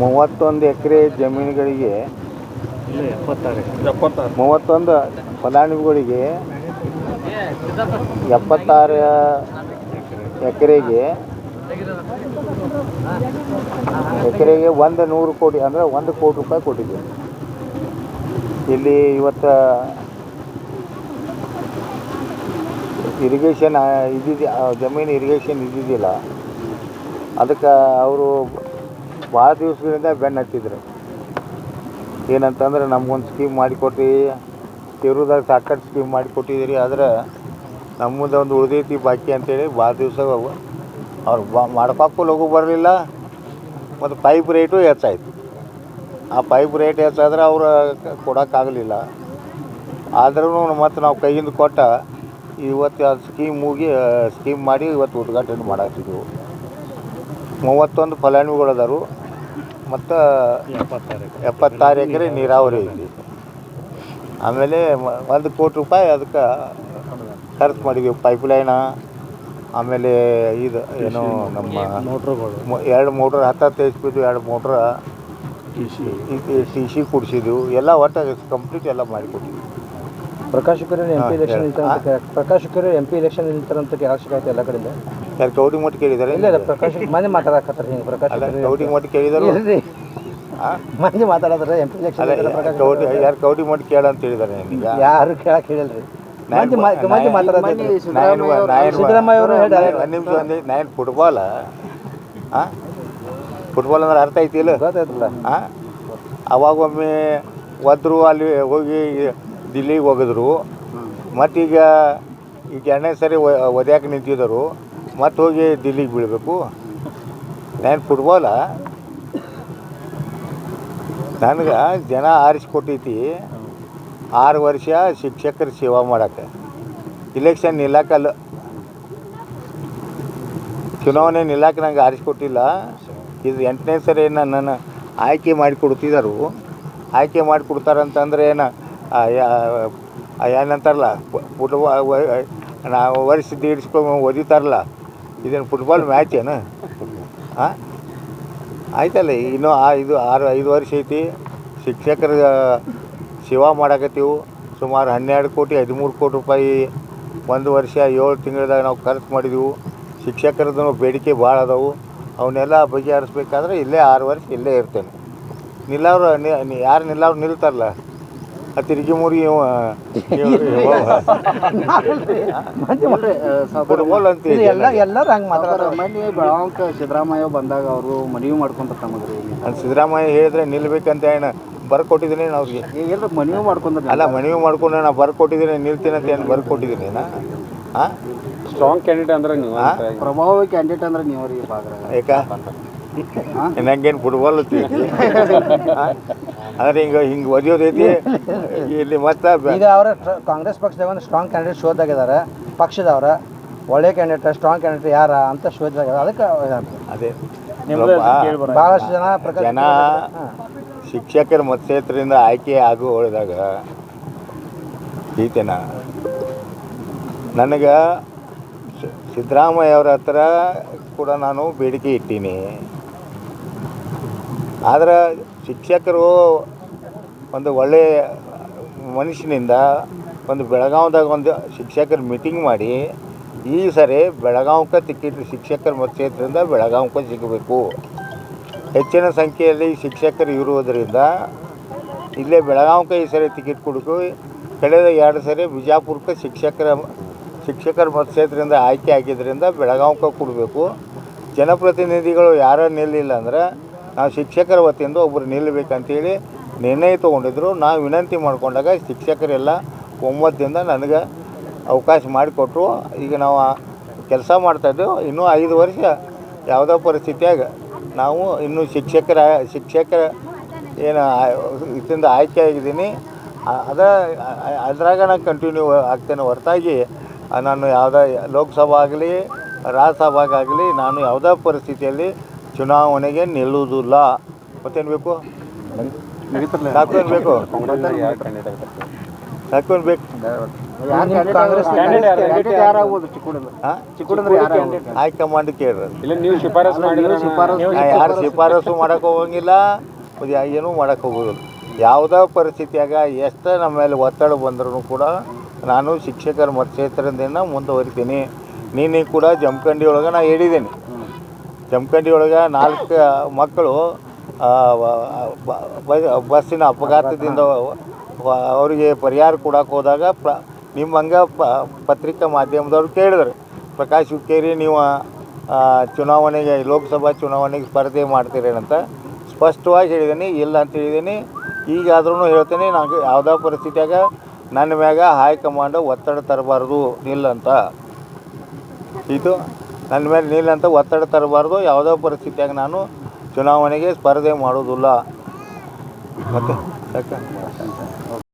ಮೂವತ್ತೊಂದು ಎಕರೆ ಜಮೀನುಗಳಿಗೆ ಮೂವತ್ತೊಂದು ಫಲಾನುಭವಿಗಳಿಗೆ ಎಪ್ಪತ್ತಾರು ಎಕರೆಗೆ ಎಕರೆಗೆ ಒಂದು ನೂರು ಕೋಟಿ ಅಂದರೆ ಒಂದು ಕೋಟಿ ರೂಪಾಯಿ ಕೊಟ್ಟಿದ್ದೀವಿ ಇಲ್ಲಿ ಇವತ್ತು ಇರಿಗೇಷನ್ ಇದ್ದಿದ್ದು ಆ ಜಮೀನು ಇರಿಗೇಷನ್ ಇದ್ದಿದ್ದಿಲ್ಲ. ಅದಕ್ಕೆ ಅವರು ಭಾಳ ದಿವಸಗಳಿಂದ ಬೆನ್ನು ಹತ್ತಿದ್ರು. ಏನಂತಂದ್ರೆ ನಮ್ಗೊಂದು ಸ್ಕೀಮ್ ಮಾಡಿಕೊಟ್ಟು ತಿರುದಾಗ ಸಾಕಷ್ಟು ಸ್ಕೀಮ್ ಮಾಡಿಕೊಟ್ಟಿದ್ದೀರಿ ಆದ್ರೆ ನಮ್ಮದು ಒಂದು ಉಳಿದೈತಿ ಬಾಕಿ ಅಂತೇಳಿ ಭಾಳ ದಿವಸ ಅವ್ರು ಬಾ, ಮಾಡ್ಕೊಕ್ಕೂ ಲಘು ಬರಲಿಲ್ಲ, ಮತ್ತು ಪೈಪ್ ರೇಟು ಹೆಚ್ಚಾಯ್ತು. ಆ ಪೈಪ್ ರೇಟ್ ಹೆಚ್ಚಾದ್ರೆ ಅವ್ರು ಕೊಡೋಕ್ಕಾಗಲಿಲ್ಲ. ಆದ್ರೂ ಮತ್ತು ನಾವು ಕೈಯಿಂದ ಕೊಟ್ಟ, ಇವತ್ತು ಸ್ಕೀಮ್ ಮುಗಿ ಸ್ಕೀಮ್ ಮಾಡಿ ಇವತ್ತು ಉದ್ಘಾಟನೆ ಮಾಡಾಕ್ತಿದ್ವು. ಮೂವತ್ತೊಂದು ಫಲಾನುಭವಿಗಳು ಅದಾರು. ಮತ್ತು ಎಪ್ಪತ್ತಾರು ಎಕರೆ ನೀರಾವರಿ ಐತಿ ಆಮೇಲೆ ಒಂದು ಕೋಟಿ ರೂಪಾಯಿ ಅದಕ್ಕೆ ಖರ್ಚು ಮಾಡಿದ್ದೀವಿ ಪೈಪ್ಲೈನ ಆಮೇಲೆ ಇದು ಏನು ನಮ್ಮ ಮೋಟ್ರುಗಳು ಎರಡು ಮೋಟ್ರ್ ಹತ್ತತ್ತು ಎಚ್ ಪಿದು ಎರಡು ಮೋಟ್ರ್ ಟಿ ಸಿ ಕೊಡಿಸಿದ್ವು. ಎಲ್ಲ ಒಟ್ಟು ಕಂಪ್ಲೀಟ್ ಎಲ್ಲ ಮಾಡಿಕೊಟ್ಟಿದ್ವಿ. Prakash M P election Prakash M P election ನಿಲ್ತಾರಂತ ಎಲ್ಲ ಕಡೆಯಿಂದ ಯಾರು ಕೌಡಿ ಮಟ್ಟ ಕೇಳಿದಾರೆ? ಇಲ್ಲ ಇಲ್ಲ ಪ್ರಕಾಶ್ ಮನೆ ಮಾತಾಡಕತ್ತಾರ ಹಿಂಗೆ ಪ್ರಕಾಶ್ ಅಲ್ಲ ಕೌಡಿ ಮಟ್ಟ ಕೇಳಿದರು? ಇಲ್ರಿ? ಮಂದಿ ಮಾತಾಡದ್ರ ಎಂ ಪಿ ಎಲೆಕ್ಷನ್ ಪ್ರಕಾಶ್ ಕೌಡಿ. ಯಾರು ಕೌಡಿ ಮಟ್ಟ ಕೇಳ ಅಂತ ಹೇಳಿದಾರೆ ಈಗ ಯಾರು ಕೇಳಕ್ಕೆ ಹೇಳಿಲ್ರಿ. ಮಂದಿ ಮಂದಿ ನಾಯನ್ ಸಿದ್ದರಾಮಯ್ಯ ಅವರು ಒಂದು ನಿಮಿಷ ಒಂದು ನೈನ್ ಫುಟ್ಬಾಲ್ ಹಾಂ ಫುಟ್ಬಾಲ್ ಅಂದ್ರೆ ಅರ್ಥ ಐತಿ ಇಲ್ಲ? ಗೊತ್ತಾಯ್ತಲ್ಲ. ಹಾಂ ಅವಾಗೊಮ್ಮೆ ಒದ್ರು ಅಲ್ಲಿ ಹೋಗಿ ದಿಲ್ಲಿಗೆ ಹೋಗಿದ್ರು. ಮತ್ತೀಗ ಈಗ ಎರಡನೇ ಸರಿ ಒದ್ಯಾಕೆ ನಿಂತಿದ್ದರು. ಮತ್ತೆ ಹೋಗಿ ದಿಲ್ಲಿಗೆ ಬೀಳಬೇಕು. ನಾನು ಫುಟ್ಬಾಲ ನನಗೆ ಜನ ಆರಿಸ್ಕೊಟ್ಟೈತಿ. ಆರು ವರ್ಷ ಶಿಕ್ಷಕರ ಸೇವಾ ಮಾಡಕ್ಕೆ. ಇಲೆಕ್ಷನ್ ನಿಲ್ಲಕ್ಕಲ್ಲ ಚುನಾವಣೆ ನಿಲ್ಲಕ್ಕೆ ನಂಗೆ ಆರಿಸ್ಕೊಟ್ಟಿಲ್ಲ. ಇದು ಎಂಟನೇ ಸರಿ ನನ್ನ ಆಯ್ಕೆ ಮಾಡಿ ಕೊಡ್ತಿದ್ದಾರು ಆಯ್ಕೆ ಮಾಡಿಕೊಡ್ತಾರಂತಂದ್ರೆ ಏನು ಏನಂತಾರಲ್ಲ ಫುಟ್ಬಾಲ್ ನಾವು ವರ್ಷ ದೀಡ್ಸ್ಕೊಂಡು ಓದಿತಾರಲ್ಲ. ಇದೇನು ಫುಟ್ಬಾಲ್ ಮ್ಯಾಚ್ ಏನು? ಹಾಂ ಆಯ್ತಲ್ಲ, ಇನ್ನೂ ಆ ಇದು ಆರು, ಐದು ವರ್ಷ ಐತಿ. ಶಿಕ್ಷಕರ ಸೇವಾ ಮಾಡಾಕತ್ತೀವಿ. ಸುಮಾರು ಹನ್ನೆರಡು ಕೋಟಿ, ಹದಿಮೂರು ಕೋಟಿ ರೂಪಾಯಿ ಒಂದು ವರ್ಷ, ಏಳು ತಿಂಗಳದಾಗ ನಾವು ಖರ್ಚು ಮಾಡಿದೆವು. ಶಿಕ್ಷಕರದ್ದು ಬೇಡಿಕೆ ಭಾಳ ಅದಾವು. ಅವನ್ನೆಲ್ಲ ಬಗೆಹರಿಸ್ಬೇಕಾದ್ರೆ ಇಲ್ಲೇ ಆರು ವರ್ಷ ಇಲ್ಲೇ ಇರ್ತೇನೆ. ನಿಲ್ಲವ್ರು ಯಾರು ನಿಲ್ಲವ್ರು ನಿಲ್ತಾರಲ್ಲ? ಆ ತಿರುಗಿ ಮುರುಗಿ ಇವ ಎಲ್ಲ ಎಲ್ಲರೂ ಹಂಗೆ ಮಾತಾಡೋದು. ಮೊನ್ನೆ ಬೆಳಗಾವಕ್ಕೆ ಸಿದ್ದರಾಮಯ್ಯ ಬಂದಾಗ ಅವರು ಮನವಿ ಮಾಡ್ಕೊಂತ ತಮಗ್ರಿ. ಸಿದ್ದರಾಮಯ್ಯ ಹೇಳಿದ್ರೆ ನಿಲ್ಬೇಕಂತ ಏನ ಬರ್ಕೊಟ್ಟಿದ್ದೀನಿ ಅವ್ರಿಗೆ ಏನ್ರ ಮನವಿ ಮಾಡ್ಕೊಂಡ್ರೆ ಅಲ್ಲ ಮನವಿ ಮಾಡ್ಕೊಂಡು ನಾನು ಬರ್ಕೊಟ್ಟಿದ್ದೀನಿ ನಿಲ್ತೀನಿ ಅಂತ ಏನು ಬರ್ಕೊಟ್ಟಿದ್ದೀನಿ ನಾ? ಹಾಂ ಸ್ಟ್ರಾಂಗ್ ಕ್ಯಾಂಡಿಡೇಟ್ ಅಂದ್ರೆ ನೀವು ಪ್ರಭಾವಿ ಕ್ಯಾಂಡಿಡೇಟ್ ಅಂದ್ರೆ ನೀವು ರೀ ಭಾಗ್ರ ಫುಟ್ಬಾಲ್ ನಂಗೇನು ಫುಟ್ಬಾಲ್ ಅಂದ್ರೆ ಹಿಂಗ ಹಿಂಗೆ ಒದಿಯೋದೈತಿ ಇಲ್ಲಿ ಮತ್ತೆ ಈಗ ಅವರ ಕಾಂಗ್ರೆಸ್ ಪಕ್ಷದಾಗ ಒಂದು ಸ್ಟ್ರಾಂಗ್ ಕ್ಯಾಂಡಿಡೇಟ್ ಶೋಧಾಗಿದ್ದಾರೆ ಪಕ್ಷದವ್ರ ಒಳ್ಳೆ ಕ್ಯಾಂಡಿಡೇಟ್ ಸ್ಟ್ರಾಂಗ್ ಕ್ಯಾಂಡಿಡೇಟ್ ಯಾರ ಅಂತ ಶೋಧಾಗ ಅದಕ್ಕೆ ಅದೇ. ಬಹಳಷ್ಟು ಜನ ಜನ ಶಿಕ್ಷಕರ ಮತಕ್ಷೇತ್ರದಿಂದ ಆಯ್ಕೆ ಆಗು ಈತೇನ? ನನಗೆ ಸಿದ್ದರಾಮಯ್ಯ ಅವರ ಹತ್ರ ಕೂಡ ನಾನು ಬೇಡಿಕೆ ಇಟ್ಟೀನಿ. ಆದ್ರೆ ಶಿಕ್ಷಕರು ಒಂದು ಒಳ್ಳೆಯ ಮನುಷ್ಯನಿಂದ ಒಂದು ಬೆಳಗಾವ್ದಾಗ ಒಂದು ಶಿಕ್ಷಕರ ಮೀಟಿಂಗ್ ಮಾಡಿ, ಈ ಸರಿ ಬೆಳಗಾವ್ಕ ಟಿಕೆಟ್ ಶಿಕ್ಷಕರ ಮತಕ್ಷೇತ್ರದಿಂದ ಬೆಳಗಾವ್ಕ ಸಿಗಬೇಕು. ಹೆಚ್ಚಿನ ಸಂಖ್ಯೆಯಲ್ಲಿ ಶಿಕ್ಷಕರು ಇರುವುದರಿಂದ ಇಲ್ಲೇ ಬೆಳಗಾವ್ಕ ಈ ಸರಿ ಟಿಕೆಟ್ ಕೊಡಬೇಕು ಕಳೆದ ಎರಡು ಸರಿ ಬಿಜಾಪುರಕ್ಕೆ ಶಿಕ್ಷಕರ ಶಿಕ್ಷಕರ ಮತಕ್ಷೇತ್ರದಿಂದ ಆಯ್ಕೆ ಆಗಿದ್ದರಿಂದ ಬೆಳಗಾವ್ಕ ಕೊಡಬೇಕು. ಜನಪ್ರತಿನಿಧಿಗಳು ಯಾರು ನಿಲ್ಲಿಲ್ಲ ಅಂದ್ರೆ ನಾವು ಶಿಕ್ಷಕರ ವತಿಯಿಂದ ಒಬ್ಬರು ನಿಲ್ಲಬೇಕಂತೇಳಿ ನಿರ್ಣಯ ತೊಗೊಂಡಿದ್ರು. ನಾವು ವಿನಂತಿ ಮಾಡಿಕೊಂಡಾಗ ಶಿಕ್ಷಕರೆಲ್ಲ ಒಮ್ಮತದಿಂದ ನನಗೆ ಅವಕಾಶ ಮಾಡಿಕೊಟ್ರು. ಈಗ ನಾವು ಕೆಲಸ ಮಾಡ್ತಾಯಿದ್ದೆವು ಇನ್ನೂ ಐದು ವರ್ಷ ಯಾವುದೋ ಪರಿಸ್ಥಿತಿಯಾಗ ನಾವು ಇನ್ನೂ ಶಿಕ್ಷಕರ ಶಿಕ್ಷಕರ ಏನು ಇದರಿಂದ ಆಯ್ಕೆ ಆಗಿದ್ದೀನಿ. ಆ- ಅದ ಆ- ಅದ್ರಾಗ ನಾನು ಕಂಟಿನ್ಯೂ ಆಗ್ತೇನೆ. ಹೊರತಾಗಿ ನಾನು ಯಾವುದೇ ಲೋಕಸಭಾ ಆಗಲಿ ರಾಜ್ಯಸಭಾಗಾಗಲಿ ನಾನು ಯಾವುದೇ ಪರಿಸ್ಥಿತಿಯಲ್ಲಿ ಚುನಾವಣೆಗೆ ನಿಲ್ಲುವುದಿಲ್ಲ. ಮತ್ತೇನು ಬೇಕು? ಸಾಕು ಏನು ಬೇಕು. ಚಿಕ್ಕುಡಿಂದ್ರೆ ಯಾರು ಹೈಕಮಾಂಡ್ ಕೇಳ್ರಿ ಇಲ್ಲ ನೀವು ಶಿಫಾರಸ್ ಯಾರು ಶಿಫಾರಸು ಮಾಡಕ್ಕೆ ಹೋಗಂಗಿಲ್ಲ. ಏನು ಮಾಡಕ್ ಮಾಡಕ್ಕೆ ಹೋಗೋದಿಲ್ಲ. ಯಾವುದೇ ಪರಿಸ್ಥಿತಿಯಾಗ ಎಷ್ಟು ನಮ್ಮ ಮೇಲೆ ಒತ್ತಡ ಬಂದ್ರೂ ಕೂಡ ನಾನು ಶಿಕ್ಷಕರ ಮತಕ್ಷೇತ್ರದಿಂದ ಮುಂದುವರಿತೀನಿ. ನೀನು ಕೂಡ ಜಮಖಂಡಿ ಒಳಗೆ ನಾ ಹೇಳಿದ್ದೀನಿ. ಜಮಖಂಡಿ ಒಳಗೆ ನಾಲ್ಕು ಮಕ್ಕಳು ಬಸ್ಸಿನ ಅಪಘಾತದಿಂದ ಅವರಿಗೆ ಪರಿಹಾರ ಕೊಡಕ್ಕೆ ಹೋದಾಗ ಪ್ರ, ನಿಮ್ಮ ಹಂಗೆ ಪತ್ರಿಕಾ ಮಾಧ್ಯಮದವ್ರು ಕೇಳಿದ್ರು. ಪ್ರಕಾಶ್ ಹುಕ್ಕೇರಿ, ನೀವು ಚುನಾವಣೆಗೆ, ಲೋಕಸಭಾ ಚುನಾವಣೆಗೆ ಸ್ಪರ್ಧೆ ಮಾಡ್ತೀರೇನಂತ ಸ್ಪಷ್ಟವಾಗಿ ಹೇಳಿದ್ದೀನಿ ಇಲ್ಲ ಅಂತ ಹೇಳಿದ್ದೀನಿ ಈಗಾದ್ರೂ ಹೇಳ್ತೀನಿ, ನಾನು ಯಾವುದೇ ಪರಿಸ್ಥಿತಿಯಾಗ ನನ್ನ ಮ್ಯಾಗ ಹೈಕಮಾಂಡ್ ಒತ್ತಡ ತರಬಾರ್ದು, ನಿಲ್ಲಂತ. ಇದು ನನ್ನ ಮೇಲೆ ನಿಲ್ಲಂತ ಒತ್ತಡ ತರಬಾರ್ದು. ಯಾವುದೇ ಪರಿಸ್ಥಿತಿಯಾಗ ನಾನು ಚುನಾವಣೆಗೆ ಸ್ಪರ್ಧೆ ಮಾಡೋದಿಲ್ಲ. ಮತ್ತು